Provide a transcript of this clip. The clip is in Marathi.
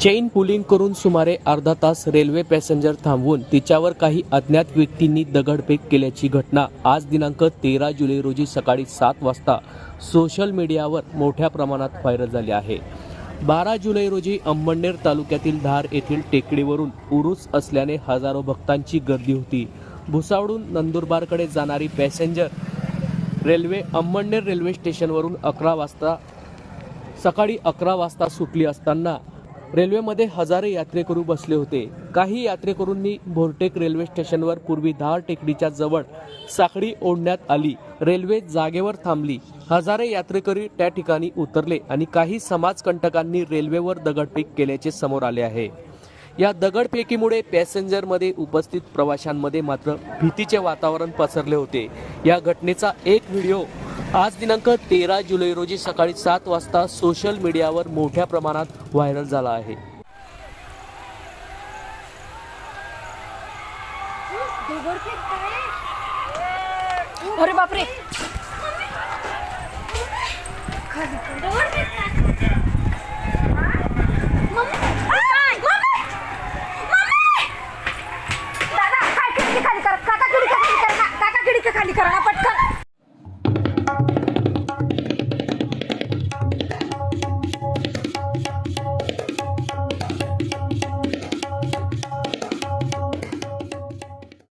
चेन पुलिंग करून सुमारे अर्धा तास रेल्वे पॅसेंजर थांबवून तिच्यावर काही अज्ञात व्यक्तींनी दगडफेक केल्याची घटना. आज दिनांक तेरा जुलै रोजी सकाळी सात वाजता सोशल मीडियावर मोठ्या प्रमाणात व्हायरल झाली आहे. बारा जुलै रोजी अंबडनेर तालुक्यातील धार येथील टेकडीवरून उरूस असल्याने हजारो भक्तांची गर्दी होती. भुसावळून नंदुरबारकडे जाणारी पॅसेंजर रेल्वे अंबडनेर रेल्वे स्टेशनवरून अकरा वाजता सकाळी अकरा वाजता सुटली असताना रेल्वेमध्ये हजारो यात्रेकरू बसले होते. काही यात्रेकरूंनी भोरटेक रेल्वे स्टेशनवर पूर्वी धार टेकडीच्या जवळ साखळी ओढण्यात आली. रेल्वे जागेवर थांबली. हजारो यात्रेकरी त्या ठिकाणी उतरले आणि काही समाजकंटकांनी रेल्वेवर दगडफेक केल्याचे समोर आले आहे. या दगडफेकीमुळे पॅसेंजरमध्ये उपस्थित प्रवाशांमध्ये मात्र भीतीचे वातावरण पसरले होते. या घटनेचा एक व्हिडिओ आज दिनांक तेरा जुलै रोजी सकाळी सात वाजता सोशल मीडियावर मोठ्या प्रमाणात व्हायरल झाला आहे. अरे बापरे. खाली करा. पटकन.